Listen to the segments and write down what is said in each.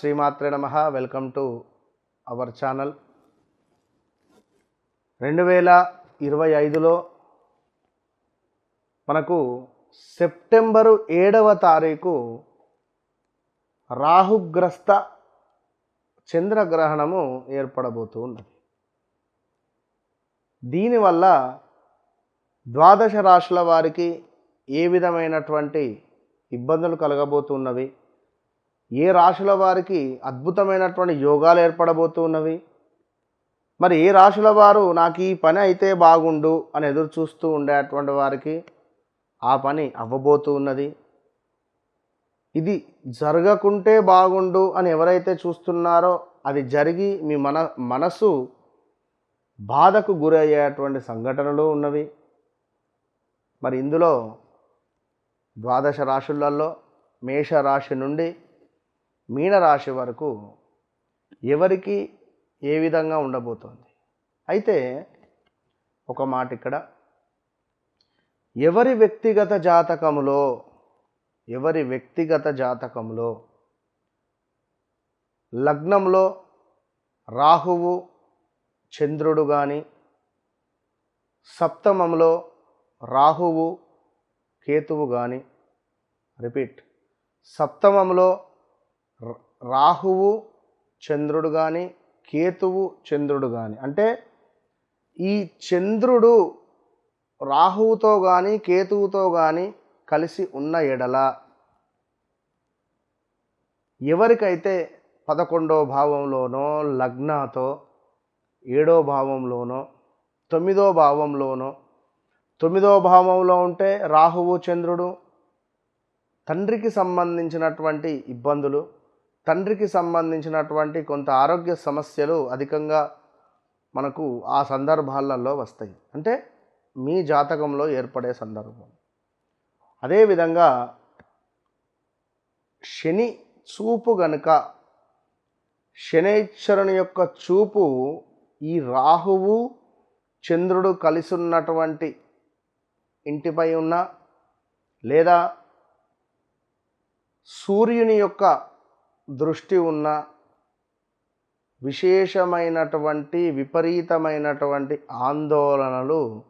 శ్రీమాత్రే నమ. Welcome to our channel. రెండు వేల ఇరవై ఐదులో మనకు సెప్టెంబరు ఏడవ తారీఖు రాహుగ్రస్త చంద్రగ్రహణము ఏర్పడబోతూ ఉన్నది. దీనివల్ల ద్వాదశ రాశుల వారికి ఏ విధమైనటువంటి ఇబ్బందులు కలగబోతున్నవి? ఏ రాశుల వారికి అద్భుతమైనటువంటి యోగాలు ఏర్పడబోతున్నవి? మరి ఏ రాశుల వారు నాకు ఈ పని అయితే బాగుండు అని ఎదురు చూస్తూ ఉండేటువంటి వారికి ఆ పని అవ్వబోతూ ఉన్నది ఇది జరగకుంటే బాగుండు అని ఎవరైతే చూస్తున్నారో అది జరిగి మీ మన మనసు బాధకు గురయ్యేటువంటి సంఘటనలు ఉన్నవి. మరి ఇందులో ద్వాదశ రాశులలో మేషరాశి నుండి మీనరాశి వరకు ఎవరికి ఏ విధంగా ఉండబోతోంది? అయితే ఒక మాట ఇక్కడ. ఎవరి వ్యక్తిగత జాతకములో ఎవరి వ్యక్తిగత జాతకంలో లగ్నంలో రాహువు చంద్రుడు కానీ సప్తమంలో రాహువు కేతువు కానీ రిపీట్ సప్తమంలో రాహువు చంద్రుడు కానీ కేతువు చంద్రుడు కానీ అంటే ఈ చంద్రుడు రాహువుతో కానీ కేతువుతో కానీ కలిసి ఉన్న ఎడల ఎవరికైతే పదకొండో భావంలోనో లగ్నాతో ఏడో భావంలోనో తొమ్మిదో భావంలోనో తొమ్మిదో భావంలో ఉంటే రాహువు చంద్రుడు తండ్రికి సంబంధించినటువంటి ఇబ్బందులు తండ్రికి సంబంధించినటువంటి కొంత ఆరోగ్య సమస్యలు అధికంగా మనకు ఆ సందర్భాలలో వస్తాయి. అంటే మీ జాతకంలో ఏర్పడే సందర్భం. అదేవిధంగా శని చూపు గనుక శనైశ్వరుని యొక్క చూపు ఈ రాహువు చంద్రుడు కలిసి ఉన్నటువంటి ఇంటిపై ఉన్న లేదా సూర్యుని యొక్క దృష్టి ఉన్న విశేషమైనటువంటి విపరీతమైనటువంటి ఆందోళనలు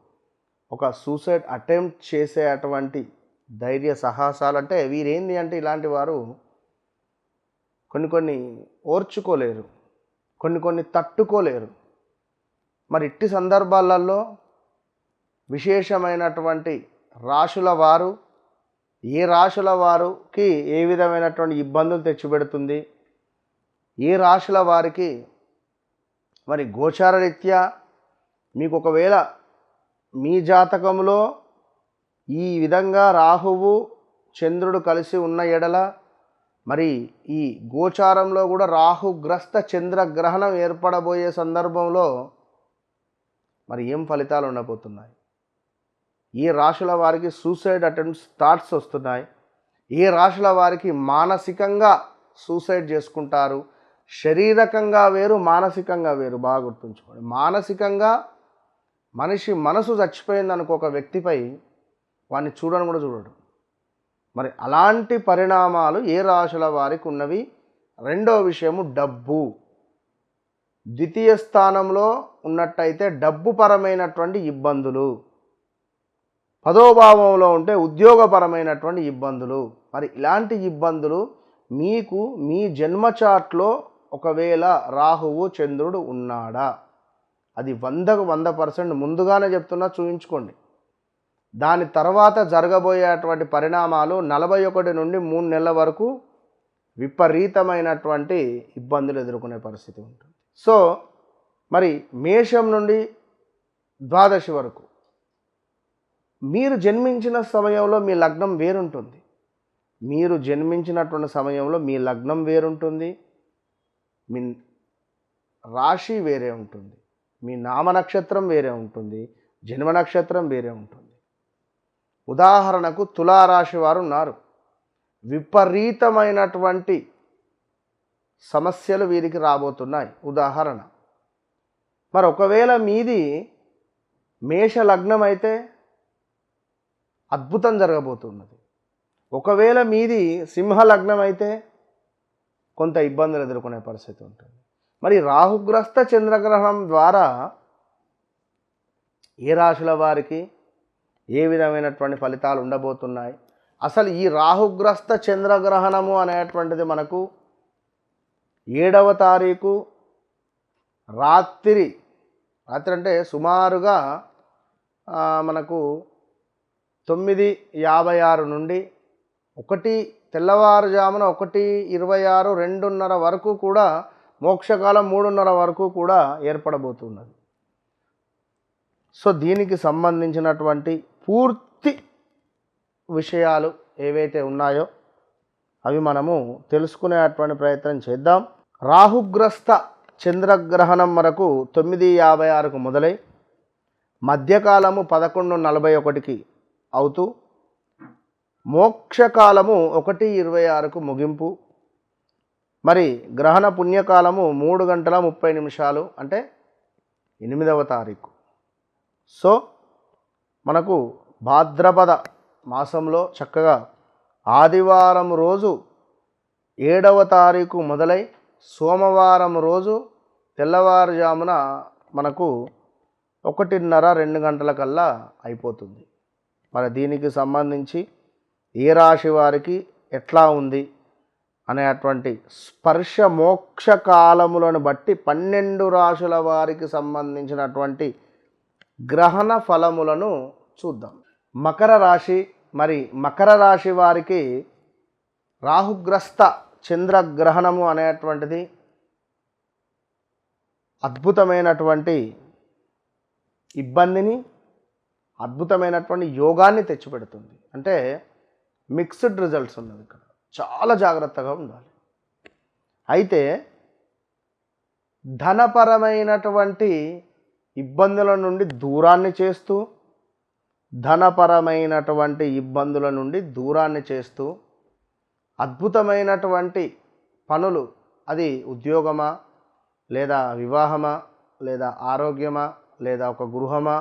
ఒక సూసైడ్ అటెంప్ట్ చేసే అటువంటి ధైర్య సాహసాలు అంటే వీరేంది అంటే ఇలాంటి వారు కొన్ని కొన్ని ఓర్చుకోలేరు కొన్ని కొన్ని తట్టుకోలేరు. మరి ఇట్టి సందర్భాలలో విశేషమైనటువంటి రాశుల వారు ఏ రాశుల వారికి ఏ విధమైనటువంటి ఇబ్బందులు తెచ్చిపెడుతుంది? ఏ రాశుల వారికి మరి గోచారరీత్యా మీకు ఒకవేళ మీ జాతకంలో ఈ విధంగా రాహువు చంద్రుడు కలిసి ఉన్న ఎడల మరి ఈ గోచారంలో కూడా రాహుగ్రస్త చంద్రగ్రహణం ఏర్పడబోయే సందర్భంలో మరి ఏం ఫలితాలు ఉండబోతున్నాయి? ఈ రాశుల వారికి సూసైడ్ అటెంప్ట్స్ థాట్స్ వస్తున్నాయి. ఏ రాశుల వారికి మానసికంగా సూసైడ్ చేసుకుంటారు. శారీరకంగా వేరు మానసికంగా వేరు. బాగా గుర్తుంచుకోండి. మానసికంగా మనిషి మనసు చచ్చిపోయింది అనుకో ఒక వ్యక్తిపై వాడిని చూడని కూడా చూడడు. మరి అలాంటి పరిణామాలు ఏ రాశుల వారికి ఉన్నవి? రెండో విషయము డబ్బు. ద్వితీయ స్థానంలో ఉన్నట్టయితే డబ్బు పరమైనటువంటి ఇబ్బందులు. పదోభావంలో ఉంటే ఉద్యోగపరమైనటువంటి ఇబ్బందులు. మరి ఇలాంటి ఇబ్బందులు మీకు మీ జన్మ చాట్లో ఒకవేళ రాహువు చంద్రుడు ఉన్నాడా? అది వందకు వంద పర్సెంట్ ముందుగానే చెప్తున్నా చూయించుకోండి. దాని తర్వాత జరగబోయేటువంటి పరిణామాలు నలభై ఒకటి నుండి మూడు నెలల వరకు విపరీతమైనటువంటి ఇబ్బందులు ఎదుర్కొనే పరిస్థితి ఉంటుంది. సో మరి మేషం నుండి ద్వాదశి వరకు మీరు జన్మించిన సమయంలో మీ లగ్నం వేరుంటుంది. మీరు జన్మించినటువంటి సమయంలో మీ లగ్నం వేరుంటుంది. మీ రాశి వేరే ఉంటుంది. మీ నామ నక్షత్రం వేరే ఉంటుంది. జన్మ నక్షత్రం వేరే ఉంటుంది. ఉదాహరణకు తులారాశి వారు ఉన్నారు. విపరీతమైనటువంటి సమస్యలు వీరికి రాబోతున్నాయి. ఉదాహరణ. మరి ఒకవేళ మీది మేష లగ్నం అయితే అద్భుతం జరగబోతున్నది. ఒకవేళ మీది సింహ లగ్నం అయితే కొంత ఇబ్బందులు ఎదుర్కొనే పరిస్థితి ఉంటుంది. మరి రాహుగ్రస్త చంద్రగ్రహణం ద్వారా ఏ రాశుల వారికి ఏ విధమైనటువంటి ఫలితాలు ఉండబోతున్నాయి? అసలు ఈ రాహుగ్రస్త చంద్రగ్రహణము అనేటువంటిది మనకు ఏడవ తారీఖు రాత్రి రాత్రి అంటే సుమారుగా మనకు తొమ్మిది యాభై ఆరు నుండి ఒకటి తెల్లవారుజామున ఒకటి ఇరవై ఆరు రెండున్నర వరకు కూడా మోక్షకాలం మూడున్నర వరకు కూడా ఏర్పడబోతున్నది. సో దీనికి సంబంధించినటువంటి పూర్తి విషయాలు ఏవైతే ఉన్నాయో అవి మనము తెలుసుకునేటువంటి ప్రయత్నం చేద్దాం. రాహుగ్రస్త చంద్రగ్రహణం వరకు తొమ్మిది యాభై ఆరుకు మొదలై మధ్యకాలము పదకొండు నలభై ఒకటికి అవుతూ మోక్షకాలము ఒకటి ఇరవై ఆరుకు ముగింపు. మరి గ్రహణ పుణ్యకాలము మూడు గంటల ముప్పై నిమిషాలు అంటే ఎనిమిదవ తారీఖు. సో మనకు భాద్రపద మాసంలో చక్కగా ఆదివారం రోజు ఏడవ తారీఖు మొదలై సోమవారం రోజు తెల్లవారుజామున మనకు ఒకటిన్నర రెండు గంటల కల్లా అయిపోతుంది. మరి దీనికి సంబంధించి ఏ రాశి వారికి ఎట్లా ఉంది అనేటువంటి స్పర్శ మోక్ష కాలములను బట్టి పన్నెండు రాశుల వారికి సంబంధించినటువంటి గ్రహణ ఫలములను చూద్దాం. మకర రాశి మరి మకర రాశి వారికి రాహుగ్రస్త చంద్రగ్రహణము అనేటువంటిది అద్భుతమైనటువంటి ఇబ్బందిని అద్భుతమైనటువంటి యోగాన్ని తెచ్చిపెడుతుంది. అంటే మిక్స్డ్ రిజల్ట్స్ ఉన్నది ఇక్కడ. చాలా జాగ్రత్తగా ఉండాలి. అయితే ధనపరమైనటువంటి ఇబ్బందుల నుండి దూరాన్ని చేస్తూ ధనపరమైనటువంటి ఇబ్బందుల నుండి దూరాన్ని చేస్తూ అద్భుతమైనటువంటి పనులు అది ఉద్యోగమా లేదా వివాహమా లేదా ఆరోగ్యమా లేదా ఒక గృహమా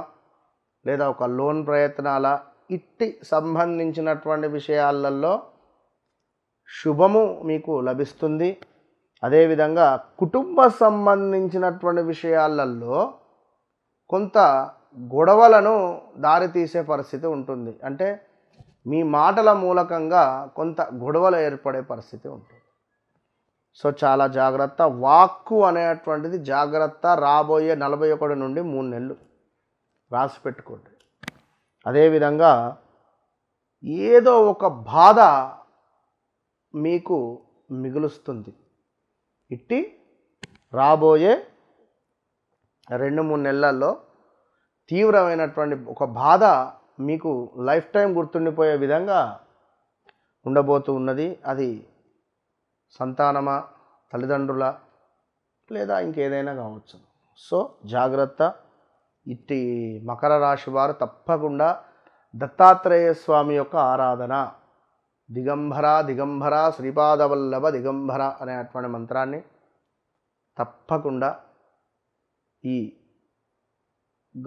లేదా ఒక లోన్ ప్రయత్నాల ఇట్టి సంబంధించినటువంటి విషయాలలో శుభము మీకు లభిస్తుంది. అదేవిధంగా కుటుంబ సంబంధించినటువంటి విషయాలలో కొంత గొడవలను దారితీసే పరిస్థితి ఉంటుంది. అంటే మీ మాటల మూలకంగా కొంత గొడవలు ఏర్పడే పరిస్థితి ఉంటుంది. సో చాలా జాగ్రత్త. వాక్కు అనేటువంటిది జాగ్రత్త రాబోయే నలభై ఒకటి నుండి మూడు నెలలు. రాసి పెట్టుకోండి. అదేవిధంగా ఏదో ఒక బాధ మీకు మిగులుస్తుంది. ఇట్టి రాబోయే రెండు మూడు నెలల్లో తీవ్రమైనటువంటి ఒక బాధ మీకు లైఫ్ టైం గుర్తుండిపోయే విధంగా ఉండబోతూ ఉన్నది. అది సంతానమా తల్లిదండ్రుల లేదా ఇంకేదైనా కావచ్చు. సో జాగ్రత్త. ఇట్టి మకర రాశి వారు తప్పకుండా దత్తాత్రేయ స్వామి యొక్క ఆరాధన. దిగంబర దిగంబర శ్రీపాదవల్లభ దిగంబర అనేటువంటి మంత్రాన్ని తప్పకుండా ఈ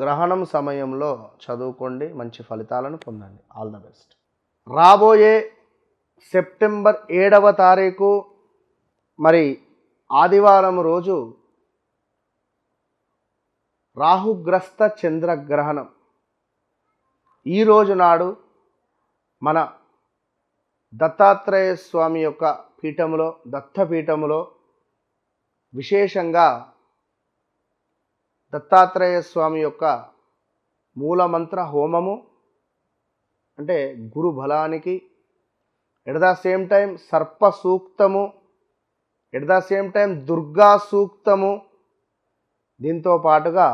గ్రహణం సమయంలో చదువుకోండి మంచి ఫలితాలను పొందండి. All the best. రాబోయే సెప్టెంబర్ ఏడవ తారీఖు మరి ఆదివారం రోజు రాహుగ్రస్త చంద్రగ్రహణం. ఈరోజు నాడు మన దత్తాత్రేయ స్వామి యొక్క పీఠములో దత్తపీఠములో విశేషంగా దత్తాత్రేయ స్వామి యొక్క మూలమంత్ర హోమము అంటే గురు బలానికి ఎట్ ద సేమ్ టైం సర్ప సూక్తము at the same time Durga సూక్తము దీంతో పాటుగా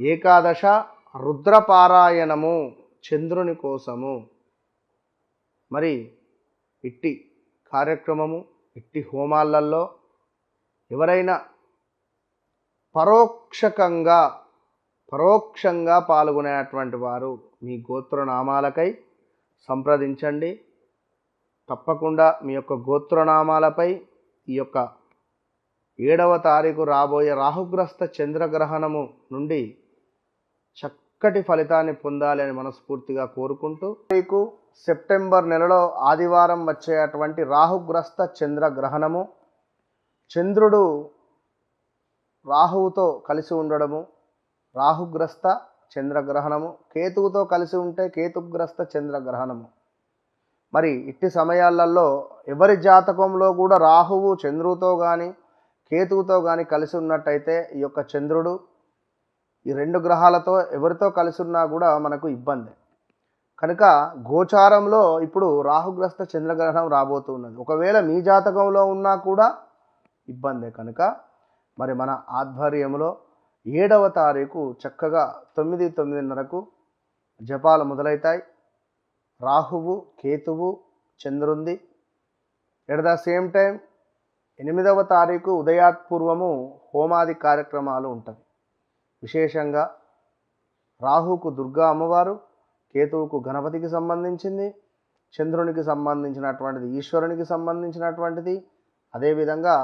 ఏకాదశ రుద్రపారాయణము చంద్రుని కోసము. మరి ఇట్టి కార్యక్రమము ఇట్టి హోమాలలో ఎవరైనా పరోక్షకంగా పరోక్షంగా పాల్గొనేటువంటి వారు మీ గోత్రనామాలకై సంప్రదించండి. తప్పకుండా మీ యొక్క గోత్రనామాలపై ఈ యొక్క ఏడవ తారీఖు రాబోయే రాహుగ్రస్త చంద్రగ్రహణము నుండి చక్కటి ఫలితాన్ని పొందాలి అని మనస్ఫూర్తిగా కోరుకుంటూ మీకు సెప్టెంబర్ నెలలో ఆదివారం వచ్చేటువంటి రాహుగ్రస్త చంద్రగ్రహణము చంద్రుడు రాహువుతో కలిసి ఉండడము రాహుగ్రస్త చంద్రగ్రహణము కేతువుతో కలిసి ఉంటే కేతుగ్రస్త చంద్రగ్రహణము. మరి ఇట్టి సమయాలలో ఎవరి జాతకంలో కూడా రాహువు చంద్రుతో కానీ కేతువుతో కానీ కలిసి ఉన్నట్టయితే ఈ యొక్క చంద్రుడు ఈ రెండు గ్రహాలతో ఎవరితో కలిసి ఉన్నా కూడా మనకు ఇబ్బంది. కనుక గోచారంలో ఇప్పుడు రాహుగ్రస్త చంద్రగ్రహణం రాబోతున్నది ఒకవేళ మీ జాతకంలో ఉన్నా కూడా ఇబ్బందే కనుక మరి మన ఆధ్వర్యంలో ఏడవ తారీఖు చక్కగా తొమ్మిది తొమ్మిదిన్నరకు జపాలు మొదలవుతాయి రాహువు కేతువు చంద్రుంది. ఎట్ ద సేమ్ టైం ఎనిమిదవ తారీఖు ఉదయాత్పూర్వము హోమాది కార్యక్రమాలు ఉంటాయి విశేషంగా రాహుకు దుర్గా అమ్మవారు కేతువుకు గణపతికి సంబంధించింది చంద్రునికి సంబంధించినటువంటిది ఈశ్వరునికి సంబంధించినటువంటిది అదేవిధంగా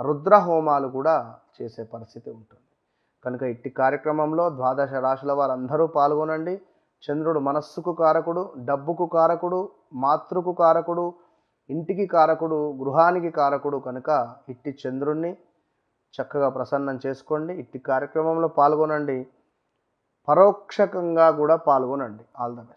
రుద్ర హోమాలు కూడా చేసే పరిస్థితి ఉంటుంది. కనుక ఇట్టి కార్యక్రమంలో ద్వాదశ రాశుల వారందరూ పాల్గొనండి. చంద్రుడు మనస్సుకు కారకుడు డబ్బుకు కారకుడు మాతృకు కారకుడు ఇంటికి కారకుడు గృహానికి కారకుడు కనుక ఇట్టి చంద్రుణ్ణి చక్కగా ప్రసన్నం చేసుకోండి ఇట్టి కార్యక్రమంలో పాల్గొనండి పరోక్షకంగా కూడా పాల్గొనండి. All the best